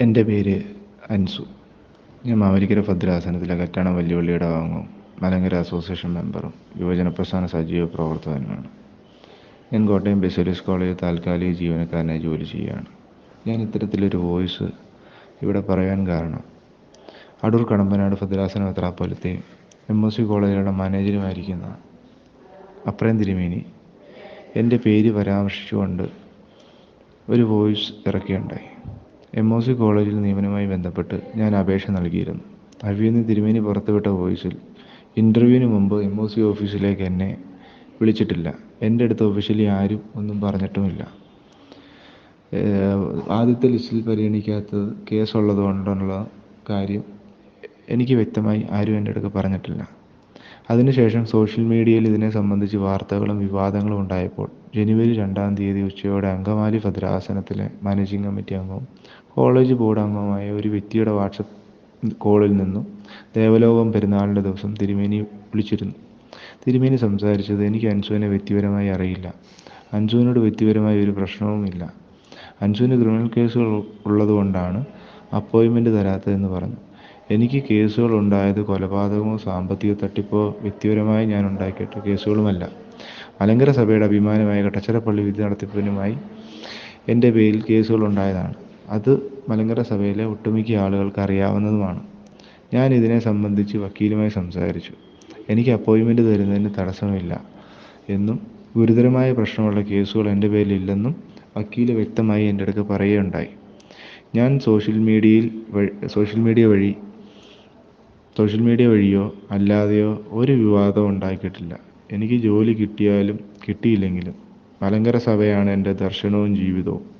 എന്റെ പേര് അൻസു. ഞാൻ മാവേലിക്കര ഭദ്രാസനത്തിലെ കറ്റാണം വല്യപള്ളിയുടെ വാങ്ങും മലങ്കര അസോസിയേഷൻ മെമ്പറും യുവജന പ്രസ്ഥാന സജീവ പ്രവർത്തകനുമാണ്. ഞാൻ കോട്ടയം ബെസേലിയസ് കോളേജ് താൽക്കാലിക ജീവനക്കാരനായി ജോലി ചെയ്യുകയാണ്. ഞാൻ ഇത്തരത്തിലൊരു വോയിസ് ഇവിടെ പറയാൻ കാരണം അടൂർ കടമ്പനാട് ഭദ്രാസന മെത്രാപ്പൊലിത്തയും എം എസ് സി കോളേജുകളുടെ മാനേജരുമായിരിക്കുന്ന അപ്രയം തിരുമേനി എന്റെ പേര് പരാമർശിച്ചുകൊണ്ട് ഒരു വോയിസ് ഇറക്കുകയുണ്ടായി. എം ഒ സി കോളേജിൽ നിയമനവുമായി ബന്ധപ്പെട്ട് ഞാൻ അപേക്ഷ നൽകിയിരുന്നു. അവിയെന്ന് തിരുമേനി പുറത്തുവിട്ട വോയിസിൽ ഇന്റർവ്യൂവിന് മുമ്പ് എം ഒ സി ഓഫീസിലേക്ക് എന്നെ വിളിച്ചിട്ടില്ല. എന്റെ അടുത്ത് ഒഫീഷ്യലി ആരും ഒന്നും പറഞ്ഞിട്ടുമില്ല. ആദ്യത്തെ ലിസ്റ്റിൽ പരിഗണിക്കാത്തത് കേസുള്ളത് കൊണ്ടുള്ള കാര്യം എനിക്ക് വ്യക്തമായി ആരും എന്റെ അടുത്ത് പറഞ്ഞിട്ടില്ല. അതിനുശേഷം സോഷ്യൽ മീഡിയയിൽ ഇതിനെ സംബന്ധിച്ച് വാർത്തകളും വിവാദങ്ങളും ഉണ്ടായപ്പോൾ ജനുവരി രണ്ടാം തീയതി ഉച്ചയോടെ അങ്കമാലി ഭദ്രാസനത്തിലെ മാനേജിംഗ് കമ്മിറ്റി അംഗവും കോളേജ് ബോർഡ് അംഗവുമായ ഒരു വ്യക്തിയുടെ വാട്സപ്പ് കോളിൽ നിന്നും ദേവലോകം പെരുന്നാളിന്റെ ദിവസം തിരുമേനി വിളിച്ചിരുന്നു. തിരുമേനി സംസാരിച്ചത് എനിക്ക് അൻസുവിനെ വ്യക്തിപരമായി അറിയില്ല. അൻസുവിനോട് വ്യക്തിപരമായ ഒരു പ്രശ്നവുമില്ല അൻസുവിന് ക്രിമിനൽ കേസുകൾ ഉള്ളതുകൊണ്ടാണ് അപ്പോയിൻമെന്റ് തരാത്തതെന്ന് പറഞ്ഞു. എനിക്ക് കേസുകൾ ഉണ്ടായത് കൊലപാതകമോ സാമ്പത്തിക തട്ടിപ്പോ വ്യക്തിപരമായി ഞാൻ ഉണ്ടാക്കിയിട്ട കേസുകളുമല്ല. മലങ്കര സഭയുടെ അഭിമാനമായ കട്ടച്ചിറപ്പള്ളി വിധി നടത്തിപ്പിനുമായി എന്റെ പേരിൽ കേസുകൾ ഉണ്ടായതാണ് അത് മലങ്കര സഭയിലെ ഒട്ടുമിക്ക ആളുകൾക്ക് അറിയാവുന്നതുമാണ്. ഞാൻ ഇതിനെ സംബന്ധിച്ച് വക്കീലുമായി സംസാരിച്ചു. എനിക്ക് അപ്പോയിൻമെന്റ് തരുന്നതിന് തടസ്സമില്ല എന്നും ഗുരുതരമായ പ്രശ്നമുള്ള കേസുകൾ എന്റെ പേരിലില്ലെന്നും വക്കീൽ വ്യക്തമായി എന്റെ അടുത്ത് പറയുകയുണ്ടായി. ഞാൻ സോഷ്യൽ മീഡിയയിൽ സോഷ്യൽ മീഡിയ വഴി സോഷ്യൽ മീഡിയ വഴിയോ അല്ലാതെയോ ഒരു വിവാദവും ഉണ്ടാക്കിയിട്ടില്ല. എനിക്ക് ജോലി കിട്ടിയാലും കിട്ടിയില്ലെങ്കിലും മലങ്കര സഭയാണ് എന്റെ ദർശനവും ജീവിതവും.